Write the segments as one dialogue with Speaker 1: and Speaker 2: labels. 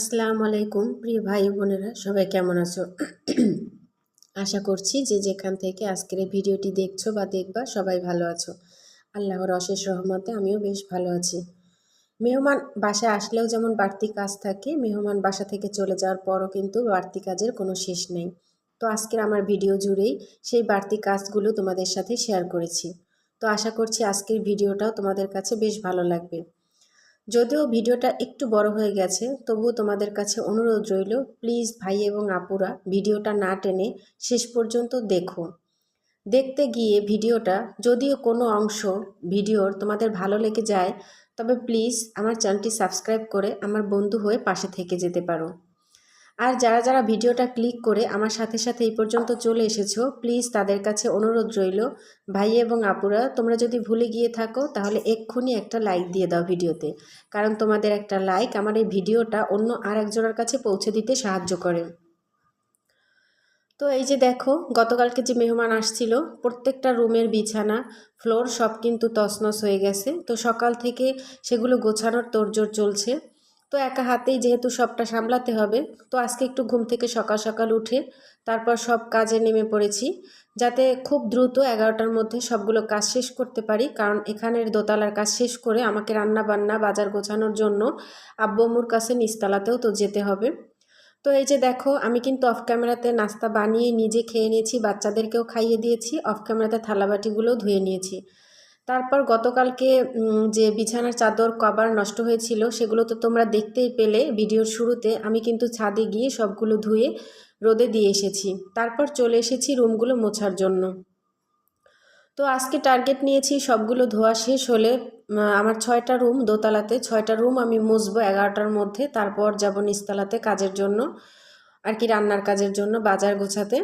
Speaker 1: আসসালামু আলাইকুম, প্রিয় ভাই বোনেরা, সবাই কেমন আছো? আশা করছি যে যেখান থেকে আজকের ভিডিওটি দেখছ বা দেখবা, সবাই ভালো আছো। আল্লাহর অশেষ রহমতে আমিও বেশ ভালো আছি। মেহমান বাসায় আসলেও যেমন বাড়তি কাজ থাকে, মেহমান বাসা থেকে চলে যাওয়ার পরও কিন্তু বাড়তি কাজের কোনো শেষ নেই। তো আজকের আমার ভিডিও জুড়েই সেই বাড়তি কাজগুলো তোমাদের সাথে শেয়ার করেছি। তো আশা করছি আজকের ভিডিওটাও তোমাদের কাছে বেশ ভালো লাগবে। যদিও ভিডিওটা একটু বড় হয়ে গেছে তবুও তোমাদের কাছে অনুরোধ রইল, প্লিজ ভাই এবং আপুরা ভিডিওটা না টেনে শেষ পর্যন্ত দেখো। দেখতে গিয়ে ভিডিওটা, যদিও কোনো অংশ ভিডিওর তোমাদের ভালো লেগে যায়, তবে প্লিজ আমার চ্যানেলটি সাবস্ক্রাইব করে আমার বন্ধু হয়ে পাশে থেকে যেতে পারো। আর যারা যারা ভিডিওটা ক্লিক করে আমার সাথে সাথে এই পর্যন্ত চলে এসেছ, প্লিজ তাদের কাছে অনুরোধ রইল। ভাই এবং আপুরা, তোমরা যদি ভুলে গিয়ে থাকো, তাহলে এক্ষুনি একটা লাইক দিয়ে দাও ভিডিওতে। কারণ তোমাদের একটা লাইক আমার এই ভিডিওটা অন্য আর একজনের কাছে পৌঁছে দিতে সাহায্য করে। তো এই যে দেখো, গতকালকে যে মেহমান আসছিল, প্রত্যেকটা রুমের বিছানা, ফ্লোর সব কিন্তু তছনছ হয়ে গেছে। তো সকাল থেকে সেগুলো গোছানোর তোড়জোড় চলছে। তো একা হাতেই যেহেতু সবটা সামলাতে হবে, তো আজকে একটু ঘুম থেকে সকাল সকাল উঠে তারপর সব কাজে নেমে পড়েছি, যাতে খুব দ্রুত এগারোটার মধ্যে সবগুলো কাজ শেষ করতে পারি। কারণ এখানের দোতলার কাজ শেষ করে আমাকে রান্না বান্না বাজার গোছানোর জন্য আব্বম্মুর কাছে নিস্তালাতেও তো যেতে হবে। তো এই যে দেখো, আমি কিন্তু অফ ক্যামেরাতে নাস্তা বানিয়ে নিজে খেয়ে নিয়েছি, বাচ্চাদেরকেও খাইয়ে দিয়েছি, অফ ক্যামেরাতে থালাবাটিগুলোও ধুয়ে নিয়েছি। তারপর গতকালকে যে বিছানার চাদর, কভার নষ্ট হয়েছিল, সেগুলো তো তোমরা দেখতেই পেলে ভিডিওর শুরুতে, আমি কিন্তু ছাদে গিয়ে সবগুলো ধুয়ে রোদে দিয়ে এসেছি। তারপর চলে এসেছি রুমগুলো মোছার জন্য। তো আজকে টার্গেট নিয়েছি সবগুলো ধোয়া শেষ হলে আমার ছয়টা রুম দোতলাতে, ছয়টা রুম আমি মুছবো এগারোটার মধ্যে, তারপর যাব নিচতলাতে কাজের জন্য, আর কি রান্নার কাজের জন্য, বাজার গোছাতে।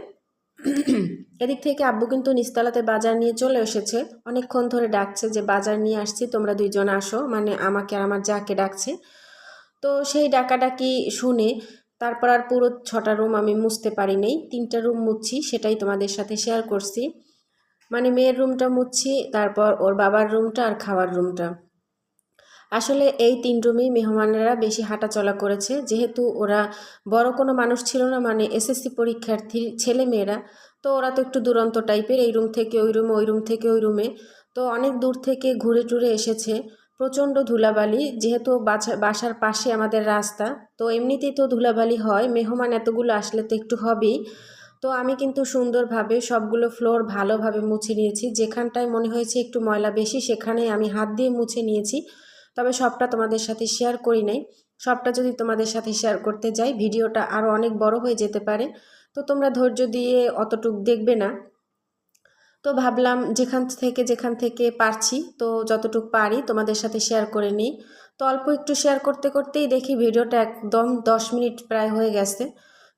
Speaker 1: এদিক থেকে আব্বু কিন্তু নিস্তালাতে বাজার নিয়ে চলে এসেছে। অনেকক্ষণ ধরে ডাকছে যে, বাজার নিয়ে আসছি, তোমরা দুইজন আসো। মানে আমাকে আর আমার যাকে ডাকছে। তো সেই ডাকাডাকি শুনে তারপর আর পুরো ছটা রুম আমি মুছতে পারি নেই তিনটা রুম মুছছি সেটাই তোমাদের সাথে শেয়ার করছি। মানে মেয়ের রুমটা মুছছি তারপর ওর বাবার রুমটা আর খাওয়ার রুমটা। আসলে এই তিন রুমেই মেহমানেরা বেশি হাঁটাচলা করেছে। যেহেতু ওরা বড় কোনো মানুষ ছিল না মানে এসএসসি পরীক্ষার্থী ছেলে মেয়েরা, তো ওরা তো একটু দুরন্ত টাইপের, এই রুম থেকে ওই রুমে, ওই রুম থেকে ওই রুমে। তো অনেক দূর থেকে ঘুরে টুরে এসেছে, প্রচণ্ড ধুলাবালি, যেহেতু বাছা, বাসার পাশে আমাদের রাস্তা, তো এমনিতেই তো ধুলাবালি হয়, মেহমান এতগুলো আসলে তো একটু হবেই। তো আমি কিন্তু সুন্দরভাবে সবগুলো ফ্লোর ভালোভাবে মুছে নিয়েছি, যেখানটায় মনে হয়েছে একটু ময়লা বেশি, সেখানে আমি হাত দিয়ে মুছে নিয়েছি। তবে সবটা তোমাদের সাথে শেয়ার করি নাই। সবটা যদি তোমাদের সাথে শেয়ার করতে যাই, ভিডিওটা আরও অনেক বড় হয়ে যেতে পারে। তো তোমরা ধৈর্য দিয়ে অতটুক দেখবে না। তো ভাবলাম যেখান থেকে যেখান থেকে পারছি, তো যতটুক পারি তোমাদের সাথে শেয়ার করে নিই। তো অল্প একটু শেয়ার করতে করতেই দেখি ভিডিওটা একদম দশ মিনিট প্রায় হয়ে গেছে।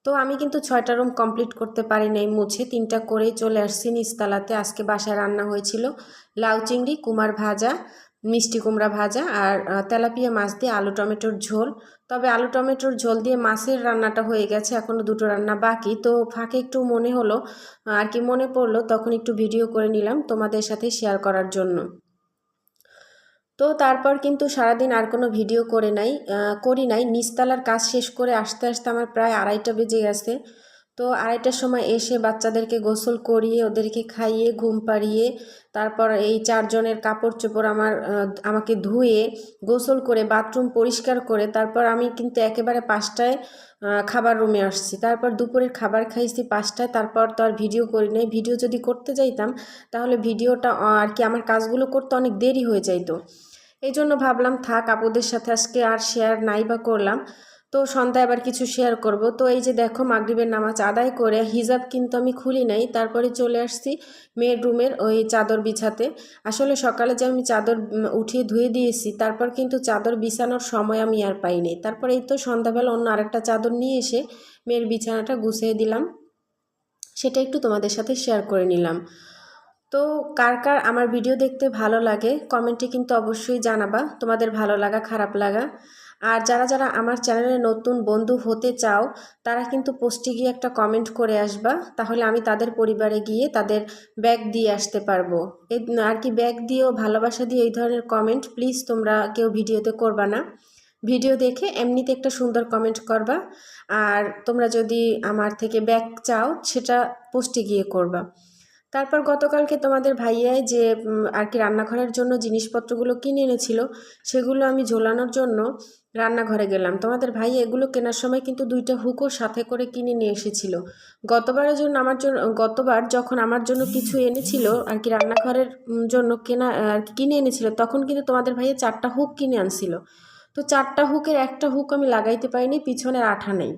Speaker 1: তো আমি কিন্তু ছয়টা রুম কমপ্লিট করতে পারি নাই মুছে, তিনটা করেই চলে আসছি নিচতলাতে। আজকে বাসায় রান্না হয়েছিল লাউ চিংড়ি, কুমার ভাজা মিষ্টি কুমড়া ভাজা আর তেলাপিয়া মাছ দিয়ে আলু টমেটোর ঝোল। তবে আলু টমেটোর ঝোল দিয়ে মাছের রান্নাটা হয়ে গেছে এখনও দুটো রান্না বাকি। তো ফাঁকে একটু মনে হলো আর কি মনে পড়ল তখন একটু ভিডিও করে নিলাম তোমাদের সাথে শেয়ার করার জন্য। তো তারপর কিন্তু সারাদিন আর কোনো ভিডিও করে নাই করি নাই। নিচতলার কাজ শেষ করে আসতে আসতে আমার প্রায় আড়াইটা বেজে গেছে। তো আড়াইটার সময় এসে বাচ্চাদেরকে গোসল করিয়ে, ওদেরকে খাইয়ে, ঘুম পাড়িয়ে, তারপর এই চারজনের কাপড় চোপড় আমার আমাকে ধুয়ে গোসল করে, বাথরুম পরিষ্কার করে, তারপর আমি কিন্তু একেবারে পাঁচটায় খাবার রুমে আসছি। তারপর দুপুরের খাবার খাইছি পাঁচটায়, তারপর তো আর ভিডিও করি নাই। ভিডিও যদি করতে যাইতাম, তাহলে ভিডিওটা আর কি আমার কাজগুলো করতে অনেক দেরি হয়ে যাইতো। এই জন্য ভাবলাম, থাক, আপুদের সাথে আজকে আর শেয়ার নাই বা করলাম। তো সন্ধ্যায় আবার কিছু শেয়ার করব। তো এই যে দেখো, মাগরীবের নামাজ আদায় করে হিজাব কিন্তু আমি খুলি নাই। তারপরে চলে আসছি মেয়ের রুমের ওই চাদর বিছাতে। আসলে সকালে যে আমি চাদর উঠিয়ে ধুয়ে দিয়েছি, তারপর কিন্তু চাদর বিছানোর সময় আমি আর পাইনি তারপর এই তো সন্ধ্যাবেলা অন্য আরেকটা চাদর নিয়ে এসে মেয়ের বিছানাটা গুছিয়ে দিলাম। সেটা একটু তোমাদের সাথে শেয়ার করে নিলাম। তো কার কার আমার ভিডিও দেখতে ভালো লাগে কমেন্টে কিন্তু অবশ্যই জানাবা। তোমাদের ভালো লাগা, খারাপ লাগা। আর যারা যারা আমার চ্যানেলে নতুন বন্ধু হতে চাও, তারা কিন্তু পোস্টে গিয়ে একটা কমেন্ট করে আসবা। তাহলে আমি তাদের পরিবারে গিয়ে তাদের ব্যাগ দিয়ে আসতে পারব। আর কি ব্যাগ দিয়েও ভালোবাসা দিয়ে এই ধরনের কমেন্ট প্লিজ তোমরা কেউ ভিডিওতে করবা না। ভিডিও দেখে এমনিতে একটা সুন্দর কমেন্ট করবা। আর তোমরা যদি আমার থেকে ব্যাক চাও, সেটা পোস্টে গিয়ে করবা। তারপর গতকালকে তোমাদের ভাইয়াই যে আর কি রান্নাঘরের জন্য জিনিসপত্রগুলো কিনে এনেছিল, সেগুলো আমি ঝোলানোর জন্য রান্নাঘরে গেলাম। তোমাদের ভাই এগুলো কেনার সময় কিন্তু দুইটা হুকও সাথে করে কিনে নিয়ে এসেছিল। গতবারের জন্য আমার জন্য, গতবার যখন আমার জন্য কিছু এনেছিল, আর কি রান্নাঘরের জন্য কেনা, আর কি কিনে এনেছিল, তখন কিন্তু তোমাদের ভাইয়া চারটা হুক কিনে আনছিল। তো চারটা হুকের একটা হুক আমি লাগাইতে পারিনি, পিছনের আঠা নেই।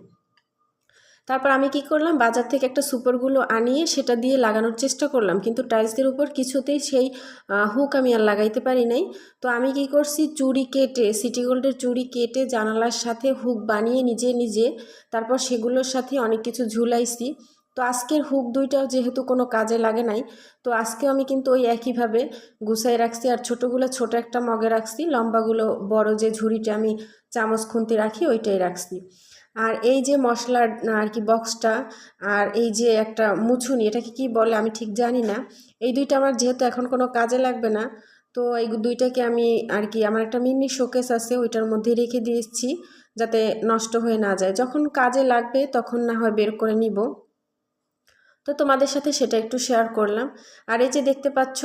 Speaker 1: তারপর আমি কি করলাম? বাজার থেকে একটা সুপারগুলো আনিয়ে সেটা দিয়ে লাগানোর চেষ্টা করলাম। কিন্তু টাইলসের উপর কিছুতেই সেই হুক আমি আর লাগাইতে পারি নাই। তো আমি কি করছি? চুড়ি কেটে, সিটি গোল্ডের চুড়ি কেটে জানালার সাথে হুক বানিয়ে নিজে নিজে তারপর সেগুলোর সাথে অনেক কিছু ঝুলাইছি। তো আজকের হুক দুইটাও যেহেতু কোনো কাজে লাগে নাই, তো আজকে আমি কিন্তু ওই একইভাবে গুছাই রাখছি আর ছোটোগুলো ছোট একটা মগে রাখছি, লম্বাগুলো বড় যে ঝুড়িটা আমি চামচ খুন্তি রাখি ওইটাই রাখছি। আর এই যে মশলার আর কি বক্সটা আর এই যে একটা মুছুনি, এটাকে কি বলে আমি ঠিক জানি না। এই দুইটা আমার যেহেতু এখন কোনো কাজে লাগবে না, তো এই দুইটাকে আমি আর কি, আমার একটা মিনি শোকেস আছে, ওইটার মধ্যে রেখে দিয়েছি, যাতে নষ্ট হয়ে না যায়। যখন কাজে লাগবে, তখন না হয় বের করে নিব। তো তোমাদের সাথে সেটা একটু শেয়ার করলাম। আর এই যে দেখতে পাচ্ছ,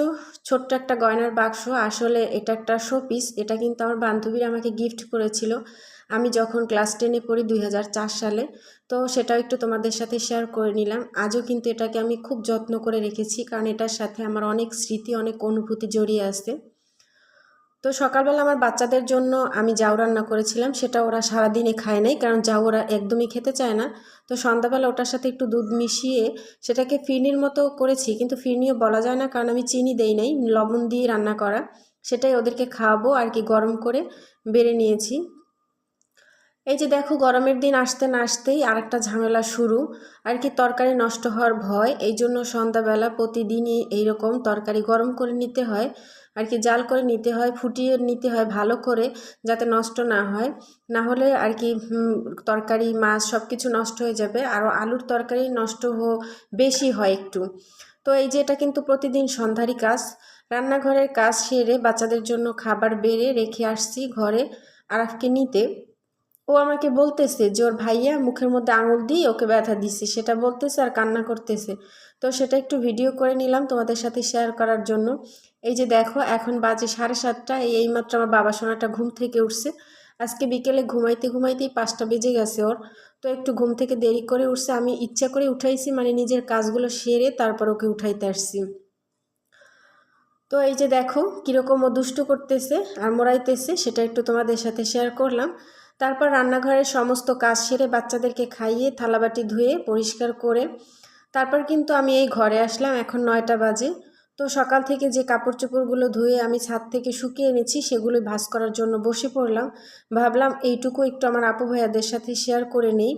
Speaker 1: ছোট্ট একটা গয়নার বাক্স, আসলে এটা একটা শো পিস এটা কিন্তু আমার বান্ধবীরা আমাকে গিফট করেছিল। আমি যখন ক্লাস টেনে পড়ি দুই হাজার চার সালে, তো সেটাও একটু তোমাদের সাথে শেয়ার করে নিলাম। আজও কিন্তু এটাকে আমি খুব যত্ন করে রেখেছি, কারণ এটার সাথে আমার অনেক স্মৃতি, অনেক অনুভূতি জড়িয়ে আছে। তো সকালবেলা আমার বাচ্চাদের জন্য আমি জাউ রান্না করেছিলাম, সেটা ওরা সারাদিনে খায় নাই, কারণ জাউ ওরা একদমই খেতে চায় না। তো সন্ধ্যাবেলা ওটার সাথে একটু দুধ মিশিয়ে সেটাকে ফিরনির মতো করেছি, কিন্তু ফিরনিও বলা যায় না, কারণ আমি চিনি দেই নাই, লবণ দিয়ে রান্না করা। সেটাই ওদেরকে খাওয়াবো আর কি গরম করে বেড়ে নিয়েছি। এই যে দেখো, গরমের দিন আসতে না আসতেই আরেকটা ঝামেলা শুরু। আর কি তরকারি নষ্ট হওয়ার ভয়, এই জন্য সন্ধ্যাবেলা প্রতিদিনই এইরকম তরকারি গরম করে নিতে হয়। আর কি জাল করে নিতে হয়, ফুটিয়ে নিতে হয় ভালো করে যাতে নষ্ট না হয়। না হলে আর কি তরকারি, মাছ সব কিছু নষ্ট হয়ে যাবে। আরও আলুর তরকারি নষ্ট হো, বেশি হয় একটু। তো এই যে এটা কিন্তু প্রতিদিন সন্ধ্যারই কাজ। রান্নাঘরের কাজ সেরে বাচ্চাদের জন্য খাবার বেড়ে রেখে আসছি ঘরে আরাফকে নিতে। ও আমাকে বলতেছে যে, ওর ভাইয়া মুখের মধ্যে আঙুল দিয়ে ওকে ব্যথা দিচ্ছে সেটা বলতেছে আর কান্না করতেছে। তো সেটা একটু ভিডিও করে নিলাম তোমাদের সাথে শেয়ার করার জন্য। এই যে দেখো, এখন বাজে সাড়ে সাতটা, এই মাত্র আমার বাবা সোনাটা ঘুম থেকে উঠছে। আজকে বিকেলে ঘুমাইতে ঘুমাইতেই পাঁচটা বেজে গেছে ওর। তো একটু ঘুম থেকে দেরি করে উঠছে। আমি ইচ্ছা করে উঠাইছি মানে নিজের কাজগুলো সেরে তারপর ওকে উঠাইতে আসছি। তো এই যে দেখো, কীরকম ও দুষ্ট করতেছে আর মোড়াইতেছে সেটা একটু তোমাদের সাথে শেয়ার করলাম। তারপর রান্নাঘরের সমস্ত কাজ সেরে বাচ্চাদেরকে খাইয়ে থালাবাটি ধুয়ে পরিষ্কার করে তারপর কিন্তু আমি এই ঘরে আসলাম, এখন নয়টা বাজে। তো সকাল থেকে যে কাপড় চোপড়গুলো ধুয়ে আমি ছাদ থেকে শুকিয়ে এনেছি সেগুলো ভাজ করার জন্য বসে পড়লাম। ভাবলাম এইটুকু একটু আমার আপু ভাইয়াদের সাথে শেয়ার করে নেই।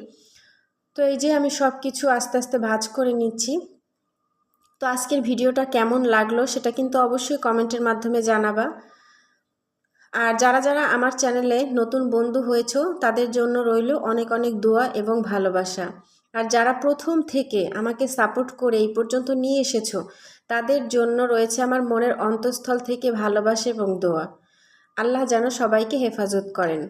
Speaker 1: তো এই যে আমি সব কিছু আস্তে আস্তে ভাজ করে নিচ্ছি। তো আজকের ভিডিওটা কেমন লাগল সেটা কিন্তু অবশ্যই কমেন্টের মাধ্যমে জানাবা। আর যারা যারা আমার চ্যানেলে নতুন বন্ধু হয়েছ, তাদের জন্য রইল অনেক অনেক দোয়া এবং ভালোবাসা। আর যারা প্রথম থেকে আমাকে সাপোর্ট করে এই পর্যন্ত নিয়ে এসেছ, তাদের জন্য রয়েছে আমার মনের অন্তঃস্থল থেকে ভালোবাসা এবং দোয়া। আল্লাহ যেন সবাইকে হেফাজত করেন।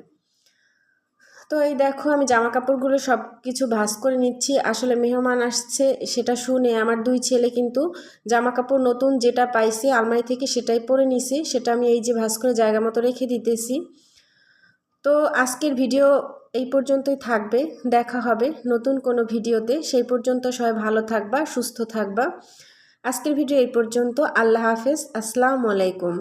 Speaker 1: তো এই দেখো, আমি জামা কাপড়গুলো সব কিছু ভাস করে নিচ্ছি। আসলে মেহমান আসছে, সেটা শুনে আমার দুই ছেলে কিন্তু জামা কাপড় নতুন যেটা পাইছে, আলমারি থেকে সেটাই পরে নিছে, সেটা আমি এই যে ভাস করে জায়গা মতো রেখে দিতেছি। তো আজকের ভিডিও এই পর্যন্তই থাকবে, দেখা হবে নতুন কোনো ভিডিওতে। সেই পর্যন্ত সবাই ভালো থাকবা, সুস্থ থাকবা। আজকের ভিডিও এই পর্যন্ত, আল্লাহ হাফেজ, আসসালামু আলাইকুম।